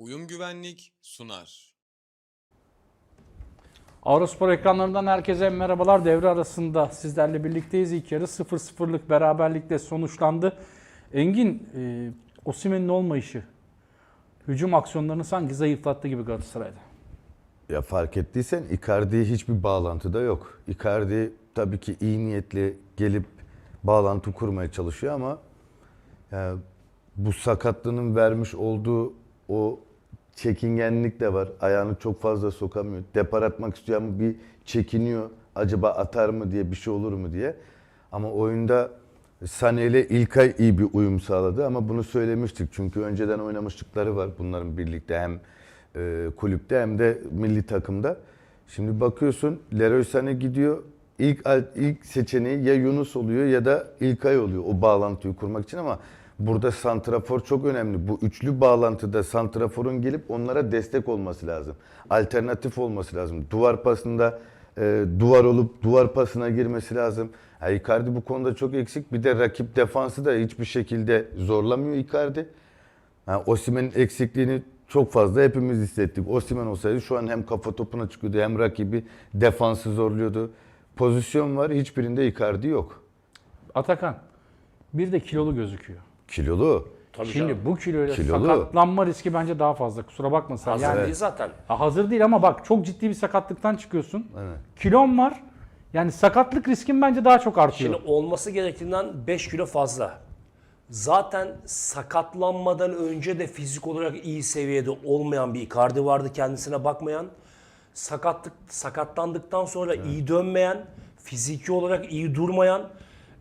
Uyum Güvenlik sunar. Avrospor ekranlarından herkese merhabalar. Devre arasında sizlerle birlikteyiz. İlk yarı 0-0'lık beraberlikle sonuçlandı. Engin, e, Osimhen'in olmayışı hücum aksiyonlarını sanki zayıflattı gibi Galatasaray'da. Ya fark ettiysen Icardi'ye hiçbir bağlantı da yok. Icardi tabii ki iyi niyetli gelip bağlantı kurmaya çalışıyor ama ya bu sakatlığının vermiş olduğu o çekingenlik de var. Ayağını çok fazla sokamıyor. Depar atmak istiyor ama bir çekiniyor. Acaba atar mı diye bir şey olur mu diye. Ama oyunda Sané ile İlkay iyi bir uyum sağladı ama bunu söylemiştik. Çünkü önceden oynamışlıkları var bunların birlikte hem e, kulüpte hem de milli takımda. Şimdi bakıyorsun Leroy Sané gidiyor. İlk ilk seçeneği ya Yunus oluyor ya da İlkay oluyor o bağlantıyı kurmak için ama burada santrafor çok önemli. Bu üçlü bağlantıda santraforun gelip onlara destek olması lazım. Alternatif olması lazım. Duvar pasında e, duvar olup duvar pasına girmesi lazım. Ha, Icardi bu konuda çok eksik. Bir de rakip defansı da hiçbir şekilde zorlamıyor Icardi. Ha, Osimhen'in eksikliğini çok fazla hepimiz hissettik. Osimhen olsaydı şu an hem kafa topuna çıkıyordu hem rakibi defansı zorluyordu. Pozisyon var hiçbirinde Icardi yok. Atakan, bir de kilolu gözüküyor. Kilolu. Tabii Şimdi canım. bu kiloyla Kilolu. sakatlanma riski bence daha fazla. Kusura bakma sen. Hazır Yani, değil zaten. Ha, hazır değil ama bak çok ciddi bir sakatlıktan çıkıyorsun. Evet. Kilon var. Yani sakatlık riskin bence daha çok artıyor. Şimdi olması gerektiğinden 5 kilo fazla. Zaten sakatlanmadan önce de fizik olarak iyi seviyede olmayan bir Icardi vardı kendisine bakmayan. Sakatlık sakatlandıktan sonra iyi dönmeyen, fiziki olarak iyi durmayan,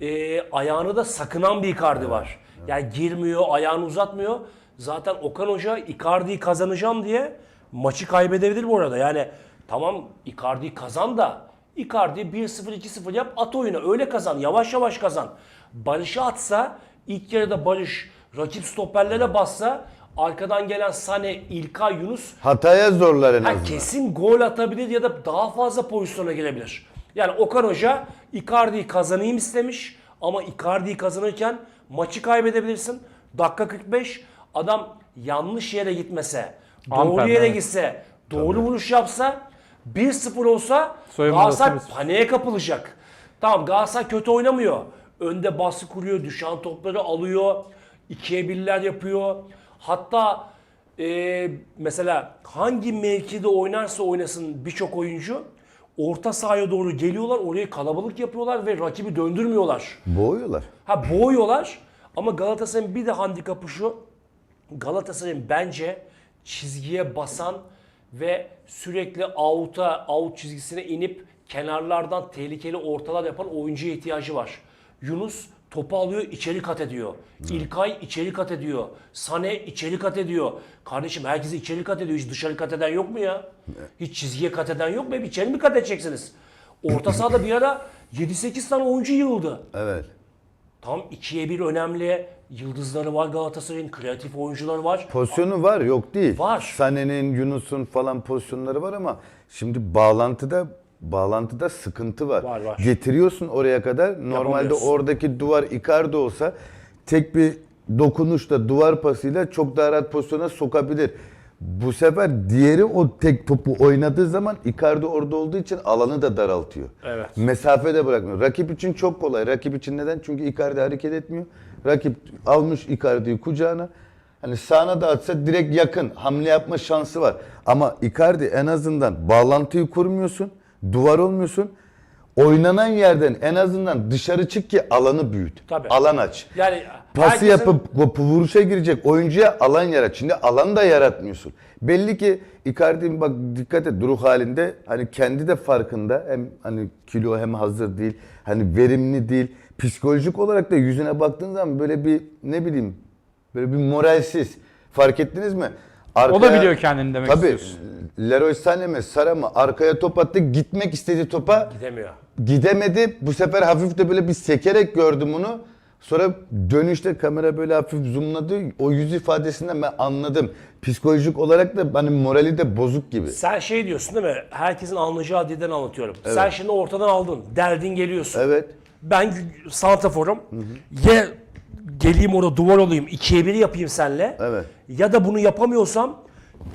e, ayağını da sakınan bir Icardi var. Yani girmiyor, ayağını uzatmıyor. Zaten Okan Hoca Icardi'yi kazanacağım diye maçı kaybedebilir bu arada. Yani tamam Icardi'yi kazan da Icardi 1-0 2-0 yap at oyunu öyle kazan yavaş yavaş kazan. Barış'ı atsa ilk yarıda Barış rakip stoperlere bassa arkadan gelen Sane, İlkay, Yunus Hataya zorlar en ha, azından. kesin gol atabilir ya da daha fazla pozisyona girebilir. Yani Okan Hoca Icardi'yi kazanayım istemiş ama Icardi'yi kazanırken maçı kaybedebilirsin. Dakika 45 adam yanlış yere gitmese, doğru Amper, yere evet. gitse, doğru vuruş yapsa 1-0 olsa Soyunma Galatasaray paniğe kapılacak. Tamam Galatasaray kötü oynamıyor. Önde baskı kuruyor, düşen topları alıyor, ikiye birler yapıyor. Hatta e, mesela hangi mevkide oynarsa oynasın birçok oyuncu orta sahaya doğru geliyorlar, orayı kalabalık yapıyorlar ve rakibi döndürmüyorlar. Boğuyorlar. Ha boğuyorlar ama Galatasaray'ın bir de handikapı şu. Galatasaray'ın bence çizgiye basan ve sürekli out'a, out çizgisine inip kenarlardan tehlikeli ortalar yapan oyuncuya ihtiyacı var. Yunus topu alıyor, içeri kat ediyor. İlkay içeri kat ediyor. Sane içeri kat ediyor. Kardeşim herkese içeri kat ediyor. Hiç dışarı kat eden yok mu ya? Hiç çizgiye kat eden yok mu? Hep içeri mi kat edeceksiniz? Orta sahada bir ara 7-8 tane oyuncu yığıldı. Evet. Tam 2'ye 1 önemli yıldızları var Galatasaray'ın, kreatif oyuncuları var. Pozisyonu var yok değil. Var. Sané'nin, Yunus'un falan pozisyonları var ama şimdi bağlantıda bağlantıda sıkıntı var. Var, var. Getiriyorsun oraya kadar. Normalde oradaki duvar Icardi olsa tek bir dokunuşla duvar pasıyla çok daha rahat pozisyona sokabilir. Bu sefer diğeri o tek topu oynadığı zaman Icardi orada olduğu için alanı da daraltıyor. Evet. Mesafe de bırakmıyor. Rakip için çok kolay. Rakip için neden? Çünkü Icardi hareket etmiyor. Rakip almış Icardi'yi kucağına. Hani sağına da atsa direkt yakın. Hamle yapma şansı var. Ama Icardi en azından bağlantıyı kurmuyorsun. Duvar olmuyorsun. Oynanan yerden en azından dışarı çık ki alanı büyüt. Tabii. Alan aç. Yani Pası herkesin- yapıp vuruşa girecek oyuncuya alan yarat. Şimdi alan da yaratmıyorsun. Belli ki Icardi'nin bak dikkat et ruh halinde hani kendi de farkında hem hani kilo hem hazır değil hani verimli değil psikolojik olarak da yüzüne baktığın zaman böyle bir ne bileyim böyle bir moralsiz fark ettiniz mi? O da biliyor kendini demek Tabii istiyorsun. Leroy Sané mi Sara mı arkaya top attı gitmek istediği topa gidemiyor. gidemedi. Bu sefer hafif de böyle bir sekerek gördüm onu. Sonra dönüşte kamera böyle hafif zoomladı. O yüz ifadesinden ben anladım. Psikolojik olarak da hani morali de bozuk gibi. Sen şey diyorsun değil mi? Herkesin anlayacağı dilden anlatıyorum. Sen şimdi ortadan aldın. Deldin geliyorsun. Evet. Ben santraforum. Ya geleyim orada duvar olayım. ikiye bir yapayım senle. Evet. Ya da bunu yapamıyorsam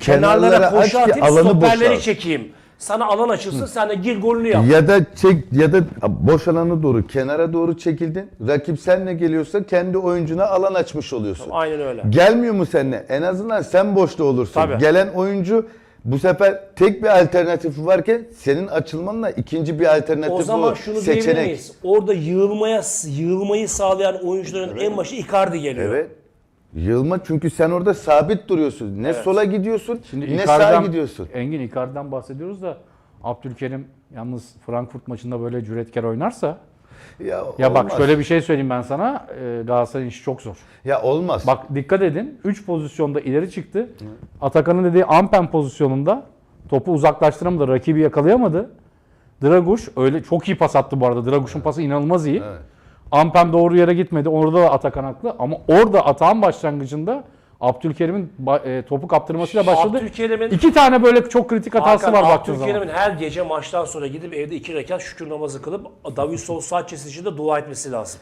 Kenarlara Kenarlara aç koşu ki atayım, alanı stoperleri boşalt. çekeyim. Sana alan açılsın, sen de gir golünü yap. Ya da çek ya da boş alana doğru kenara doğru çekildin. Rakip senle geliyorsa kendi oyuncuna alan açmış oluyorsun. Aynen öyle. Gelmiyor mu seninle? En azından sen boşta olursun. Tabii. Gelen oyuncu bu sefer tek bir alternatifi varken senin açılmanla ikinci bir alternatif O zaman bu. şunu diyebilir seçenek. miyiz? Orada yığılmaya, yığılmayı sağlayan oyuncuların en başı Icardi geliyor. Evet. Yılma çünkü sen orada sabit duruyorsun. Ne sola gidiyorsun Şimdi ne sağa gidiyorsun. Engin Icardi'den bahsediyoruz da Abdülkerim yalnız Frankfurt maçında böyle cüretkar oynarsa Ya, ya bak şöyle bir şey söyleyeyim ben sana. E, Galatasaray'ın işi çok zor. Ya olmaz. Bak dikkat edin. 3 pozisyonda ileri çıktı. Atakan'ın dediği Ampen pozisyonunda topu uzaklaştıramadı. Rakibi yakalayamadı. Draguş öyle çok iyi pas attı bu arada. Draguş'un pası inanılmaz iyi. Evet. Ampen doğru yere gitmedi. Orada da Atakan haklı. Ama orada atağın başlangıcında Abdülkerim'in ba- e, topu kaptırmasıyla başladı. Abdülkerim'in İki tane böyle çok kritik hatası Hakan, var baktığın zaman. Abdülkerim'in her gece maçtan sonra gidip evde iki rekat şükür namazı kılıp Davinson Sanchez için de dua etmesi lazım.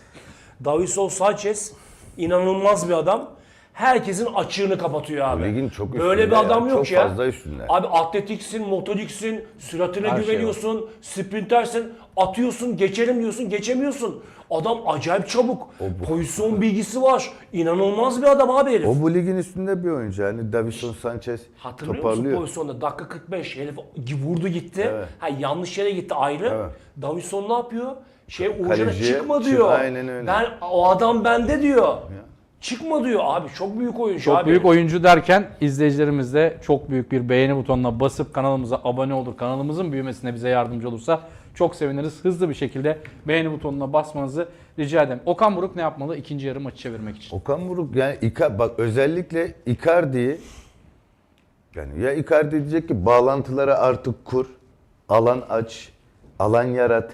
Davinson Sanchez inanılmaz bir adam. Herkesin açığını kapatıyor abi. Bu ligin çok Böyle bir adam ya, yok çok ya. fazla üstünde. Abi atletiksin, motoriksin, süratine Her şey güveniyorsun, sprintersin, atıyorsun, geçelim diyorsun, geçemiyorsun. Adam acayip çabuk. Pozisyon bilgisi var. İnanılmaz bir adam abi herif. O bu ligin üstünde bir oyuncu. Yani Davison Sanchez Hatırlıyor musun toparlıyor. pozisyonda dakika 45 herif vurdu gitti. Evet. Ha yanlış yere gitti ayrı. Evet. Davison ne yapıyor? Şey Uğurcan'a Kaleciye çıkma çık- diyor. aynen öyle. Ben o adam bende diyor. Çıkma diyor abi çok büyük oyuncu Çok abi. büyük oyuncu derken izleyicilerimiz de çok büyük bir beğeni butonuna basıp kanalımıza abone olur. Kanalımızın büyümesine bize yardımcı olursa çok seviniriz. Hızlı bir şekilde beğeni butonuna basmanızı rica ederim. Okan Buruk ne yapmalı ikinci yarı maçı çevirmek için? Okan Buruk yani Ica- bak özellikle Icardi'yi yani ya Icardi diyecek ki bağlantıları artık kur, alan aç, alan yarat.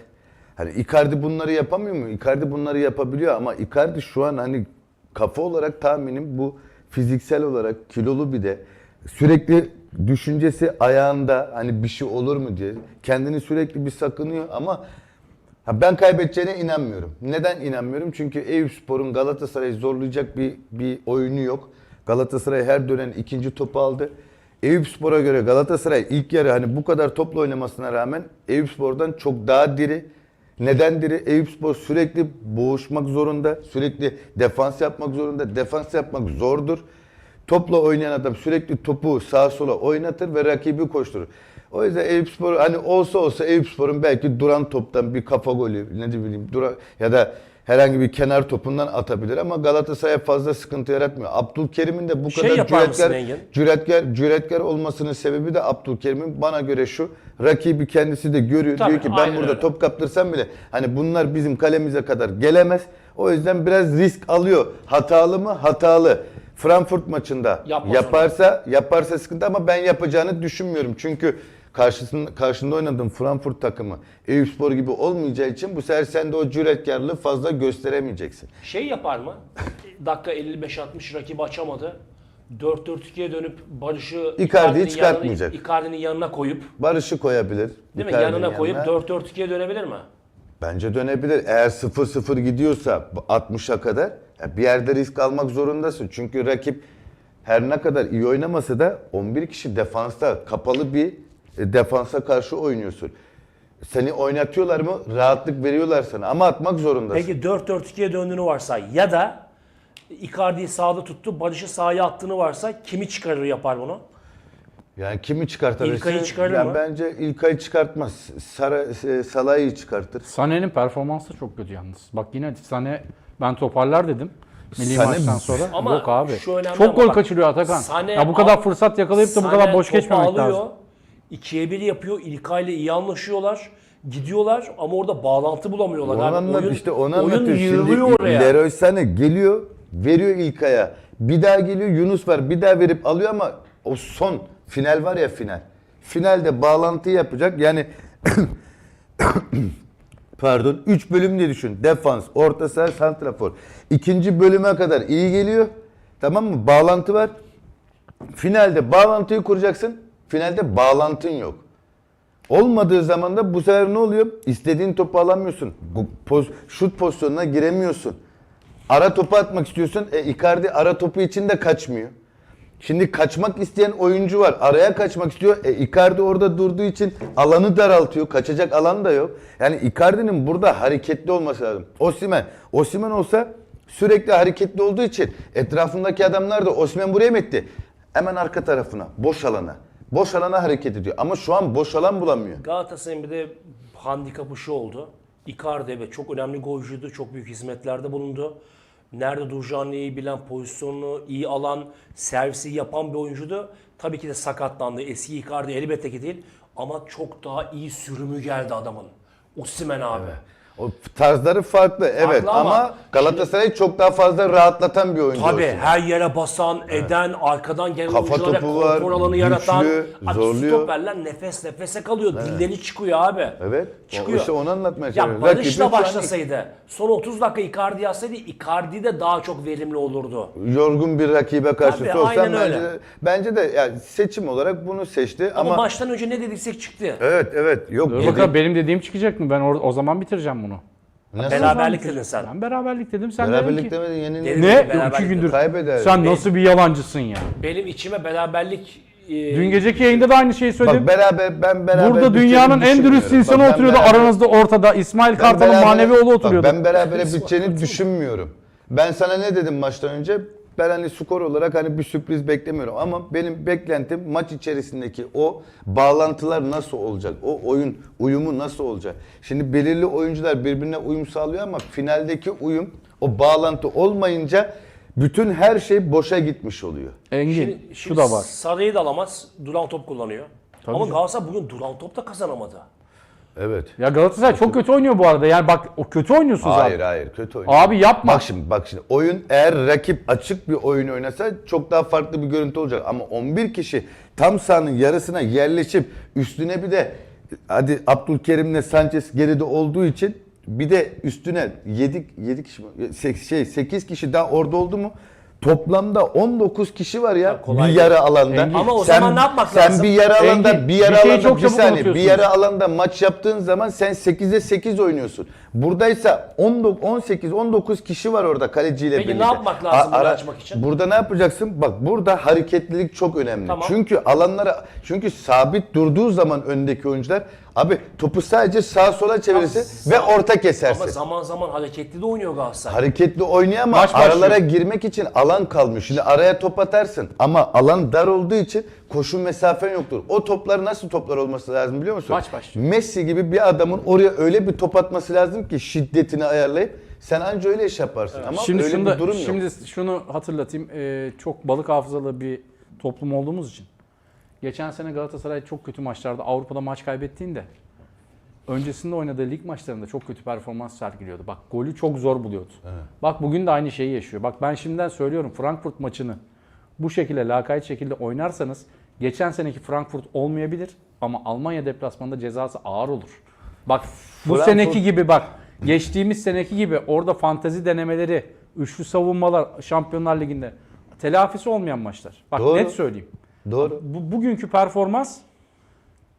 Hani Icardi bunları yapamıyor mu? Icardi bunları yapabiliyor ama Icardi şu an hani kafa olarak tahminim bu fiziksel olarak kilolu bir de sürekli düşüncesi ayağında hani bir şey olur mu diye kendini sürekli bir sakınıyor ama Ha ben kaybedeceğine inanmıyorum. Neden inanmıyorum? Çünkü Eyüpspor'un Galatasaray'ı zorlayacak bir bir oyunu yok. Galatasaray her dönem ikinci topu aldı. Eyüpspor'a göre Galatasaray ilk yarı hani bu kadar topla oynamasına rağmen Eyüpspor'dan çok daha diri. Neden diri? Eyüpspor sürekli boğuşmak zorunda. Sürekli defans yapmak zorunda. Defans yapmak zordur. Topla oynayan adam sürekli topu sağa sola oynatır ve rakibi koşturur. O yüzden Eyüpspor hani olsa olsa Eyüpspor'un belki duran toptan bir kafa golü ne bileyim dura, ya da herhangi bir kenar topundan atabilir ama Galatasaray'a fazla sıkıntı yaratmıyor. Abdülkerim'in de bu Şey kadar cüretkar, cüretkar, cüretkar olmasının sebebi de Abdülkerim'in bana göre şu. Rakibi kendisi de görüyor. Tabii, diyor ki ben burada öyle. top kaptırsam bile hani bunlar bizim kalemize kadar gelemez. O yüzden biraz risk alıyor. Hatalı mı? Hatalı. Frankfurt maçında Yapmaz yaparsa yaparsa sıkıntı ama ben yapacağını düşünmüyorum. Çünkü karşısında karşında oynadığım Frankfurt takımı Eyüpspor gibi olmayacağı için bu sefer sen de o cüretkarlığı fazla gösteremeyeceksin. Şey yapar mı? Dakika 55-60 rakibi açamadı. 4-4-2'ye dönüp Barış'ı Icardi'nin çıkartmayacak. yanına- Icardi'nin yanına koyup Barış'ı koyabilir. değil mi? Icardi'nin Yanına koyup yanına. 4-4-2'ye dönebilir mi? Bence dönebilir. Eğer 0-0 gidiyorsa 60'a kadar bir yerde risk almak zorundasın. Çünkü rakip her ne kadar iyi oynamasa da 11 kişi defansta kapalı bir e, defansa karşı oynuyorsun. Seni oynatıyorlar mı? Rahatlık veriyorlar sana ama atmak zorundasın. Peki 4-4-2'ye döndüğünü varsay ya da Icardi'yi sağda tuttu, Barış'ı sahaya attığını varsa kimi çıkarır yapar bunu? Yani kimi çıkartabilirsin? İlkay'ı çıkarır Ya mı? Bence İlkay'ı çıkartmaz. Sara, e, Salah'ı çıkartır. Sané'nin performansı çok kötü yalnız. Bak yine Sané ben toparlar dedim. Milli Sané- maçtan sonra. Ama Yok abi. şu önemli Çok ama gol bak, kaçırıyor Atakan. Sané ya bu kadar al- fırsat yakalayıp da bu kadar boş topu geçmemek alıyor, lazım. 2'ye 1 yapıyor. İlkay ile iyi anlaşıyorlar. Gidiyorlar ama orada bağlantı bulamıyorlar. Onu abi. anlat, oyun, işte onu oyun anlatıyor. Şimdi oraya. Leroy Sané geliyor, veriyor İlkay'a. Bir daha geliyor Yunus var, bir daha verip alıyor ama o son final var ya final. Finalde bağlantı yapacak. Yani pardon 3 bölüm diye düşün. Defans, orta saha, santrafor. İkinci bölüme kadar iyi geliyor. Tamam mı? Bağlantı var. Finalde bağlantıyı kuracaksın. Finalde bağlantın yok. Olmadığı zaman da bu sefer ne oluyor? İstediğin topu alamıyorsun. Poz, şut pozisyonuna giremiyorsun. Ara topu atmak istiyorsun. E, Icardi ara topu için de kaçmıyor. Şimdi kaçmak isteyen oyuncu var. Araya kaçmak istiyor. E, Icardi orada durduğu için alanı daraltıyor. Kaçacak alan da yok. Yani Icardi'nin burada hareketli olması lazım. Osimhen. Osimhen olsa sürekli hareketli olduğu için etrafındaki adamlar da Osimhen buraya mı etti? Hemen arka tarafına, boş alana. Boş alana hareket ediyor. Ama şu an boş alan bulamıyor. Galatasaray'ın bir de handikapı şu oldu. Icardi evet çok önemli golcüydü. Çok büyük hizmetlerde bulundu. Nerede duracağını iyi bilen, pozisyonunu iyi alan, servisi yapan bir oyuncuydu. Tabii ki de sakatlandı. Eski Icardi elbette ki değil. Ama çok daha iyi sürümü geldi adamın. Osimhen abi. O tarzları farklı evet ama ama, Galatasaray çok daha fazla rahatlatan bir oyuncu. Tabii Osimhen. her yere basan, eden, arkadan gelen Kafa oyunculara topu var, konfor alanı yaratan. güçlü, Abi zorluyor. stoperler nefes nefese kalıyor. Dilleri çıkıyor abi. Evet. o- Çıkıyor. işte onu anlatmaya Ya çalışıyorum. Şu Barış'la an başlasaydı, son 30 dakika Icardi yazsaydı Icardi de daha çok verimli olurdu. yorgun bir rakibe karşı Tabii, sorsan aynen bence öyle. de, bence de yani seçim olarak bunu seçti Ama, ama, maçtan önce ne dediksek çıktı. evet evet yok Dur bakalım benim dediğim çıkacak mı? Ben or- o zaman bitireceğim bunu. Nasıl? Beraberlik dedin sen. Ben beraberlik dedim sen dedin Beraberlik ki. demedin yenildi. Dedim. Ne? Beraberlik İki gündür. Kaybeder. Sen nasıl bir yalancısın ya? Benim içime beraberlik e, Dün geceki yayında da aynı şeyi söyledim. Bak beraber ben beraber Burada biteceğini dünyanın en dürüst insanı ben oturuyordu beraber- aranızda ortada. İsmail ben Kartal'ın manevi oğlu bak oturuyordu. ben berabere biteceğini düşünmüyorum. Ben sana ne dedim maçtan önce? Ben hani skor olarak hani bir sürpriz beklemiyorum ama benim beklentim maç içerisindeki o bağlantılar nasıl olacak? O oyun uyumu nasıl olacak? Şimdi belirli oyuncular birbirine uyum sağlıyor ama finaldeki uyum o bağlantı olmayınca bütün her şey boşa gitmiş oluyor. Engin Şimdi, şu da var. Sarı'yı da alamaz. Duran top kullanıyor. Ama Galatasaray bugün duran top da kazanamadı. Evet. Ya Galatasaray çok kötü oynuyor bu arada. Yani bak o kötü oynuyorsun Hayır zaten. hayır kötü oynuyor. Abi yapma. Bak şimdi bak şimdi oyun eğer rakip açık bir oyun oynasa çok daha farklı bir görüntü olacak ama 11 kişi tam sahanın yarısına yerleşip üstüne bir de hadi Abdülkerim'le Sanchez geride olduğu için bir de üstüne 7 7 kişi mi? Sek- şey 8 kişi daha orada oldu mu? Toplamda 19 kişi var ya kolay bir değil. yarı alanda. Engin. Ama o zaman ne yapmak sen lazım? bir yarı alanda Engin, bir yarı bir şeyi alanda çok bir çabuk saniye bir yarı alanda maç yaptığın zaman sen 8'e 8 oynuyorsun. Buradaysa 19 18 19 kişi var orada kaleciyle Peki ne birlikte. yapmak lazım A- bunu açmak için? Burada ne yapacaksın? Bak burada hareketlilik çok önemli. Tamam. Çünkü alanlara çünkü sabit durduğu zaman öndeki oyuncular abi topu sadece sağa sola çevirirse ve orta kesersin. Ama zaman zaman hareketli de oynuyor Galatasaray. Hareketli oynuyor ama Maç başlıyor. aralara girmek için alan kalmış. Şimdi araya top atarsın ama alan dar olduğu için koşu mesafen yoktur. O toplar nasıl toplar olması lazım biliyor musun? Maç başlıyor. Messi gibi bir adamın oraya öyle bir top atması lazım ki şiddetini ayarlayıp sen anca öyle iş yaparsın. Ama Şimdi öyle şunu bir durum yok. şimdi şunu hatırlatayım. Ee, çok balık hafızalı bir toplum olduğumuz için. Geçen sene Galatasaray çok kötü maçlarda Avrupa'da maç kaybettiğinde öncesinde oynadığı lig maçlarında çok kötü performans sergiliyordu. Bak golü çok zor buluyordu. Bak bugün de aynı şeyi yaşıyor. Bak ben şimdiden söylüyorum Frankfurt maçını bu şekilde lakayt şekilde oynarsanız geçen seneki Frankfurt olmayabilir ama Almanya deplasmanında cezası ağır olur. Bak bu Frankfurt- seneki gibi bak geçtiğimiz seneki gibi orada fantezi denemeleri, üçlü savunmalar Şampiyonlar Ligi'nde telafisi olmayan maçlar. Bak Doğru. net söyleyeyim. Doğru. Bu, bugünkü performans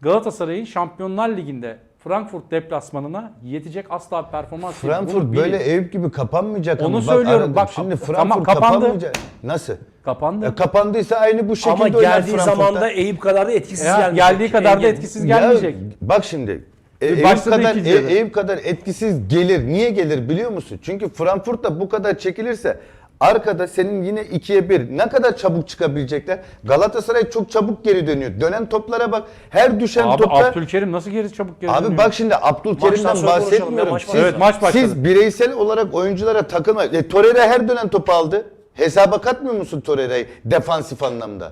Galatasaray'ın Şampiyonlar Ligi'nde Frankfurt deplasmanına yetecek asla bir performans değil. Frankfurt bilin. böyle Eyüp gibi kapanmayacak Onu ama bak söylüyorum. aradım. Bak, şimdi tamam, Frankfurt kapandı. kapanmayacak. Nasıl? kapandı. Ya kapandıysa aynı bu şekilde Ama geldiği zaman da Eyüp kadar da etkisiz Ya, gelmeyecek. geldiği kadar da etkisiz gelmeyecek. Ya, bak şimdi. E, Eyüp kadar, e. Eyüp kadar etkisiz gelir. Niye gelir biliyor musun? Çünkü Frankfurt da bu kadar çekilirse arkada senin yine ikiye bir ne kadar çabuk çıkabilecekler? Galatasaray çok çabuk geri dönüyor. Dönen toplara bak. Her düşen Abi topta Abdülkerim nasıl geri çabuk geri Abi dönüyor? bak şimdi Abdülkerim'den bahsetmiyorum. maç Siz. Evet, maç başladı. siz bireysel olarak oyunculara takılma. E, Torreira her dönen topu aldı. Hesaba katmıyor musun Torreira'yı defansif anlamda?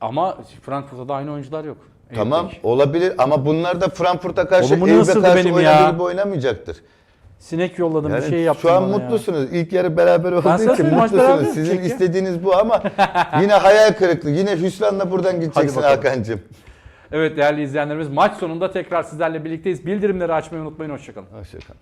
Ama Frankfurt'ta da aynı oyuncular yok. Tamam olabilir ama bunlar da Frankfurt'a karşı Eyüp'e ısırdı karşı ya. gibi oynamayacaktır. Sinek yolladım Yani bir şey yaptım şu an bana ya. mutlusunuz. İlk yarı beraber olduğu sana için mutlusunuz. beraber Sizin ya. istediğiniz bu ama yine hayal kırıklığı. Yine hüsranla buradan gideceksin. Hakan'cığım. Evet değerli izleyenlerimiz maç sonunda tekrar sizlerle birlikteyiz. Bildirimleri açmayı unutmayın. Hoşçakalın. Hoşçakalın.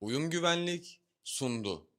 Uyum Güvenlik sundu.